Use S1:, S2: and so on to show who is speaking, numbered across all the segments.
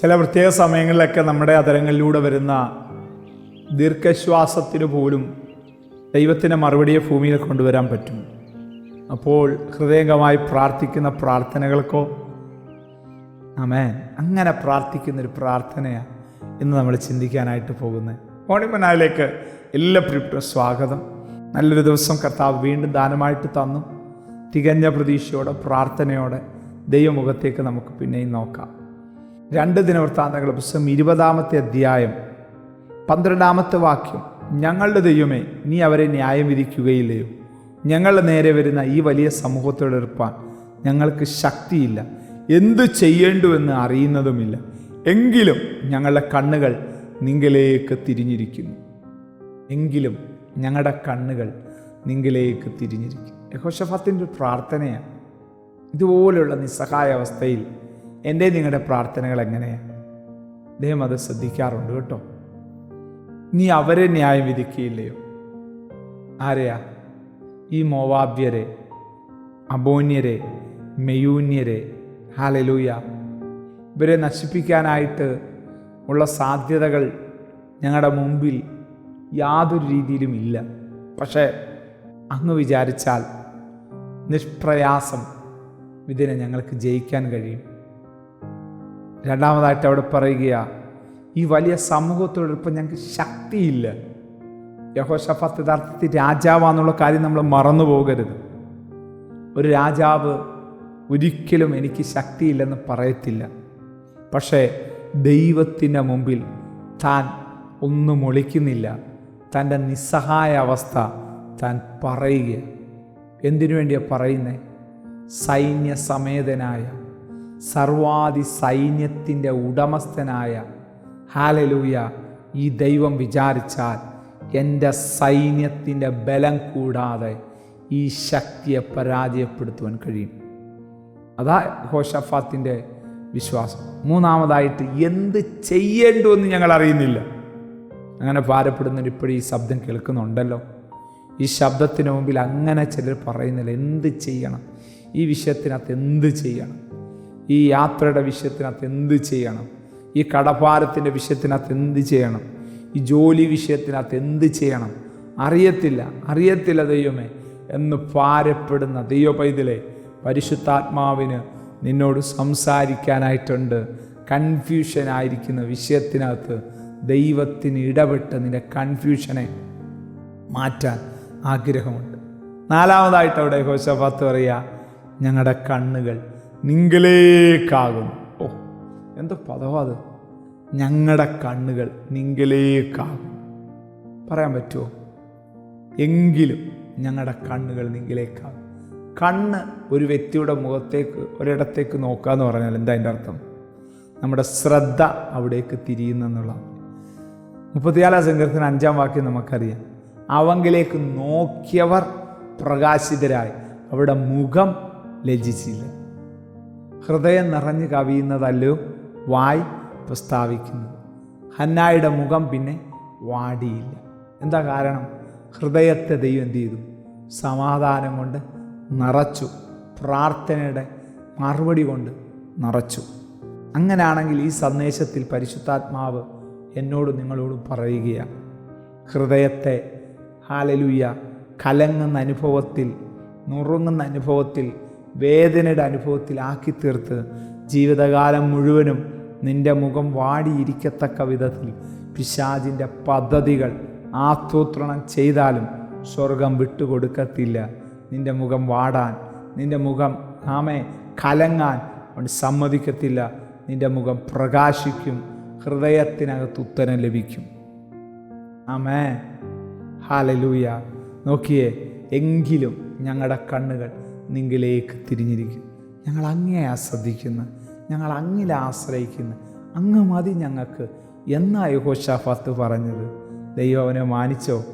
S1: ചില പ്രത്യേക സമയങ്ങളിലൊക്കെ നമ്മുടെ അതരങ്ങളിലൂടെ വരുന്ന ദീർഘശ്വാസത്തിന് പോലും ദൈവത്തിന്റെ മറുപടിയെ ഭൂമിയിൽ കൊണ്ടുവരാൻ പറ്റും. അപ്പോൾ ഹൃദയംഗമായി പ്രാർത്ഥിക്കുന്ന പ്രാർത്ഥനകൾക്കോ ആമേൻ അങ്ങനെ പ്രാർത്ഥിക്കുന്നൊരു പ്രാർത്ഥനയാണ് ഇന്ന് നമ്മൾ ചിന്തിക്കാനായിട്ട് പോകുന്നത്. മോണിമനാലിലേക്ക് എല്ലാ പ്രിപ്റ്റും സ്വാഗതം. നല്ലൊരു ദിവസം കർത്താവ് വീണ്ടും ദാനമായിട്ട് തന്നു. തികഞ്ഞ പ്രതീക്ഷയോടെ പ്രാർത്ഥനയോടെ ദൈവമുഖത്തേക്ക് നമുക്ക് പിന്നെയും നോക്കാം. രണ്ട് ദിനവൃത്താന്തങ്ങളുടെ പുസ്തകം ഇരുപതാമത്തെ അധ്യായം പന്ത്രണ്ടാമത്തെ വാക്യം. ഞങ്ങളുടെ ദൈവമേ നീ അവരെ ന്യായം വിധിക്കുകയില്ലയോ? ഞങ്ങളുടെ നേരെ വരുന്ന ഈ വലിയ സമൂഹത്തോട് എതിർപ്പാൻ ഞങ്ങൾക്ക് ശക്തിയില്ല. എന്തു ചെയ്യേണ്ടുവെന്ന് അറിയുന്നതുമില്ല. എങ്കിലും ഞങ്ങളുടെ കണ്ണുകൾ നിങ്കിലേക്ക് തിരിഞ്ഞിരിക്കുന്നു. എങ്കിലും ഞങ്ങളുടെ കണ്ണുകൾ നിങ്കിലേക്ക് തിരിഞ്ഞിരിക്കുന്നു. യഹോഷഫത്തിന്റെ പ്രാർത്ഥനയാണ്. ഇതുപോലെയുള്ള നിസ്സഹായ അവസ്ഥയിൽ എന്റെ നിങ്ങളുടെ പ്രാർത്ഥനകൾ എങ്ങനെയാണ് ദൈവം അത് ശ്രദ്ധിക്കാറുണ്ട് കേട്ടോ. നീ അവരെ ന്യായം വിധിക്കുകയില്ലയോ? ആരെയാ? ഈ മോവാബ്യരെ അബോന്യരെ മെയൂന്യരെ ഹാലലൂയ. ഇവരെ നശിപ്പിക്കാനായിട്ട് ഉള്ള സാധ്യതകൾ ഞങ്ങളുടെ മുമ്പിൽ യാതൊരു രീതിയിലും ഇല്ല. പക്ഷേ അങ്ങ് വിചാരിച്ചാൽ നിഷ്പ്രയാസം ഇതിനെ ഞങ്ങൾക്ക് ജയിക്കാൻ കഴിയും. രണ്ടാമതായിട്ട് അവിടെ പറയുക ഈ വലിയ സമൂഹത്തോടൊപ്പം ഞങ്ങൾക്ക് ശക്തിയില്ല. യഹോഷഫത്ത് യഥാർത്ഥത്തിൽ രാജാവാന്നുള്ള കാര്യം നമ്മൾ മറന്നു പോകരുത്. ഒരു രാജാവ് ഒരിക്കലും എനിക്ക് ശക്തിയില്ലെന്ന് പറയത്തില്ല. പക്ഷേ ദൈവത്തിന്റെ മുമ്പിൽ താൻ ഒന്നും ഒളിക്കുന്നില്ല. തന്റെ നിസ്സഹായ അവസ്ഥ താൻ പറയുക എന്തിനു വേണ്ടിയാണ് പറയുന്നത് സൈന്യ സർവാധി സൈന്യത്തിന്റെ ഉടമസ്ഥനായ ഹാലലൂയ ഈ ദൈവം വിചാരിച്ചാൽ എന്റെ സൈന്യത്തിന്റെ ബലം കൂടാതെ ഈ ശക്തിയെ പരാജയപ്പെടുത്തുവാൻ കഴിയും. അതാ ഹോഷഫാത്തിന്റെ വിശ്വാസം. മൂന്നാമതായിട്ട് എന്ത് ചെയ്യേണ്ടുവെന്ന് ഞങ്ങൾ അറിയുന്നില്ല. അങ്ങനെ ഭാരപ്പെടുന്നവർ ഇപ്പോഴും ഈ ശബ്ദം കേൾക്കുന്നുണ്ടല്ലോ. ഈ ശബ്ദത്തിന് മുമ്പിൽ അങ്ങനെ ചിലർ പറയുന്നില്ല എന്ത് ചെയ്യണം? ഈ വിഷയത്തിനകത്ത് എന്ത് ചെയ്യണം? ഈ യാത്രയുടെ വിഷയത്തിനകത്ത് എന്ത് ചെയ്യണം? ഈ കടഭാരത്തിന്റെ വിഷയത്തിനകത്ത് എന്ത് ചെയ്യണം? ഈ ജോലി വിഷയത്തിനകത്ത് എന്ത് ചെയ്യണം? അറിയത്തില്ല. അറിയത്തില്ല ദൈവമേ എന്ന് ഭാരപ്പെടുന്ന ദൈവ പൈതലെ പരിശുദ്ധാത്മാവിന് നിന്നോട് സംസാരിക്കാനായിട്ടുണ്ട്. കൺഫ്യൂഷൻ ആയിരിക്കുന്ന വിഷയത്തിനകത്ത് ദൈവത്തിന് ഇടപെട്ട് നിന്റെ കൺഫ്യൂഷനെ മാറ്റാൻ ആഗ്രഹമുണ്ട്. നാലാമതായിട്ട് അവിടെ ഹോശഫാത്ത് പറയുക ഞങ്ങളുടെ കണ്ണുകൾ നിങ്കിലേക്കാകുന്നു. ഓ എന്തോ പദവാ അത്? ഞങ്ങളുടെ കണ്ണുകൾ നിങ്കലേക്കാകുന്നു. പറയാൻ പറ്റുമോ എങ്കിലും ഞങ്ങളുടെ കണ്ണുകൾ നിങ്കിലേക്കാകും കണ്ണ് ഒരു വ്യക്തിയുടെ മുഖത്തേക്ക് ഒരിടത്തേക്ക് നോക്കുക എന്ന് പറഞ്ഞാൽ എന്താ അതിന്റെ അർത്ഥം? നമ്മുടെ ശ്രദ്ധ അവിടേക്ക് തിരിയുന്നെന്നുള്ള മുപ്പത്തിയാലാം സംഘത്തിന് അഞ്ചാം വാക്യം നമുക്കറിയാം. അവങ്കിലേക്ക് നോക്കിയവർ പ്രകാശിതരായി. അവിടെ മുഖം ലജിച്ചില്ല ഹൃദയം നിറഞ്ഞു കവിയുന്നതല്ലോ വായ് പ്രസ്താവിക്കുന്നു. ഹന്നായുടെ മുഖം പിന്നെ വാടിയില്ല. എന്താ കാരണം? ഹൃദയത്തെ ദൈവം എന്ത് ചെയ്തു? സമാധാനം കൊണ്ട് നിറച്ചു. പ്രാർത്ഥനയുടെ മറുപടി കൊണ്ട് നിറച്ചു. അങ്ങനെയാണെങ്കിൽ ഈ സന്ദേശത്തിൽ പരിശുദ്ധാത്മാവ് എന്നോട് നിങ്ങളോടും പറയുകയാണ്. ഹൃദയത്തെ ഹാലലുയ്യ കലങ്ങുന്ന അനുഭവത്തിൽ നുറുങ്ങുന്ന അനുഭവത്തിൽ വേദനയുടെ അനുഭവത്തിൽ ആക്കി തീർത്ത് ജീവിതകാലം മുഴുവനും നിന്റെ മുഖം വാടിയിരിക്കത്തക്ക വിധത്തിൽ പിശാജിന്റെ പദ്ധതികൾ ആസൂത്രണം ചെയ്താലും സ്വർഗം വിട്ടുകൊടുക്കത്തില്ല. നിന്റെ മുഖം വാടാൻ നിന്റെ മുഖം ആമേ കലങ്ങാൻ അവൻ സമ്മതിക്കത്തില്ല. നിന്റെ മുഖം പ്രകാശിക്കും ഹൃദയത്തിനകത്ത് ഉത്തരം ലഭിക്കും. ആമേ ഹാലലൂയ നോക്കിയേ എങ്കിലും ഞങ്ങളുടെ കണ്ണുകൾ നിങ്കിലേക്ക് തിരിഞ്ഞിരിക്കും. ഞങ്ങൾ അങ്ങേ ആസ്വദിക്കുന്നു. ഞങ്ങൾ അങ്ങിൽ ആശ്രയിക്കുന്നു. അങ്ങ് മതി ഞങ്ങൾക്ക് എന്നാ യഹോഷാഫാത്ത് പറഞ്ഞത്. ദൈവം അവനെ മാനിച്ചോ?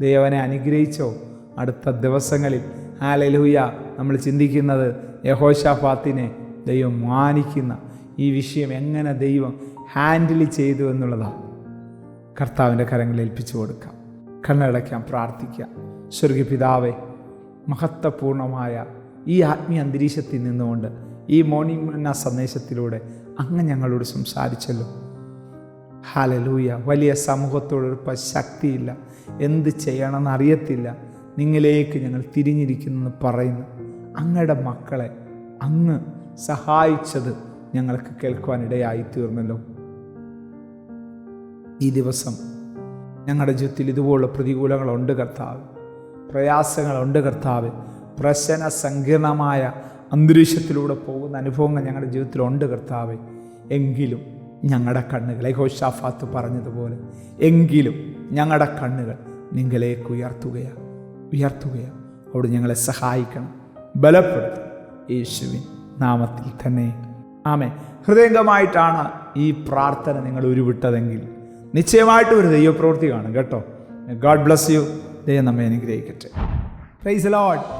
S1: ദൈവം അവനെ അനുഗ്രഹിച്ചോ? അടുത്ത ദിവസങ്ങളിൽ ഹാലലൂയ നമ്മൾ ചിന്തിക്കുന്നത് യഹോഷാഫാത്തിനെ ദൈവം മാനിക്കുന്ന ഈ വിഷയം എങ്ങനെ ദൈവം ഹാൻഡിൽ ചെയ്തു എന്നുള്ളതാണ് കർത്താവിന്റെ കരങ്ങളിൽ ഏൽപ്പിച്ചു കൊടുക്കാം. കണ്ണടയ്ക്കാം പ്രാർത്ഥിക്കാം. സ്വർഗി പിതാവേ മഹത്വപൂർണമായ ഈ ആത്മീയ അന്തരീക്ഷത്തിൽ നിന്നുകൊണ്ട് ഈ മോർണിംഗ് മന്ന സന്ദേശത്തിലൂടെ അങ്ങ് ഞങ്ങളോട് സംസാരിച്ചല്ലോ. ഹാലലൂയ വലിയ സമൂഹത്തോടൊപ്പം ശക്തിയില്ല. എന്ത് ചെയ്യണമെന്ന് അറിയത്തില്ല. നിങ്ങളിലേക്ക് ഞങ്ങൾ തിരിഞ്ഞിരിക്കുന്നെന്ന് പറയുന്നു. അങ്ങയുടെ മക്കളെ അങ്ങ് സഹായിച്ചത് ഞങ്ങൾക്ക് കേൾക്കുവാനിടയായി തീർന്നല്ലോ. ഈ ദിവസം ഞങ്ങളുടെ ജീവിതത്തിൽ ഇതുപോലുള്ള പ്രതികൂലങ്ങളുണ്ട് കർത്താവ്. പ്രയാസങ്ങളുണ്ട് കർത്താവ്. പ്രശ്ന സങ്കീർണമായ അന്തരീക്ഷത്തിലൂടെ പോകുന്ന അനുഭവങ്ങൾ ഞങ്ങളുടെ ജീവിതത്തിലുണ്ട് കർത്താവ്. എങ്കിലും ഞങ്ങളുടെ കണ്ണുകൾ ഹോഷാഫാത്ത് പറഞ്ഞതുപോലെ എങ്കിലും ഞങ്ങളുടെ കണ്ണുകൾ നിങ്ങളേക്ക് ഉയർത്തുകയാണ് ഉയർത്തുകയാണ് അവിടെ ഞങ്ങളെ സഹായിക്കണം. ബലപ്പെടുത്തും യേശുവിൻ നാമത്തിൽ തന്നെ. ആമേ ഹൃദയംഗമായിട്ടാണ് ഈ പ്രാർത്ഥന നിങ്ങൾ ഉരുവിട്ടതെങ്കിൽ നിശ്ചയമായിട്ടും ഒരു ദൈവപ്രവൃത്തി കാണും കേട്ടോ. God bless you. ദൈവം നമ്മെ അനുഗ്രഹിക്കട്ടെ. Price load.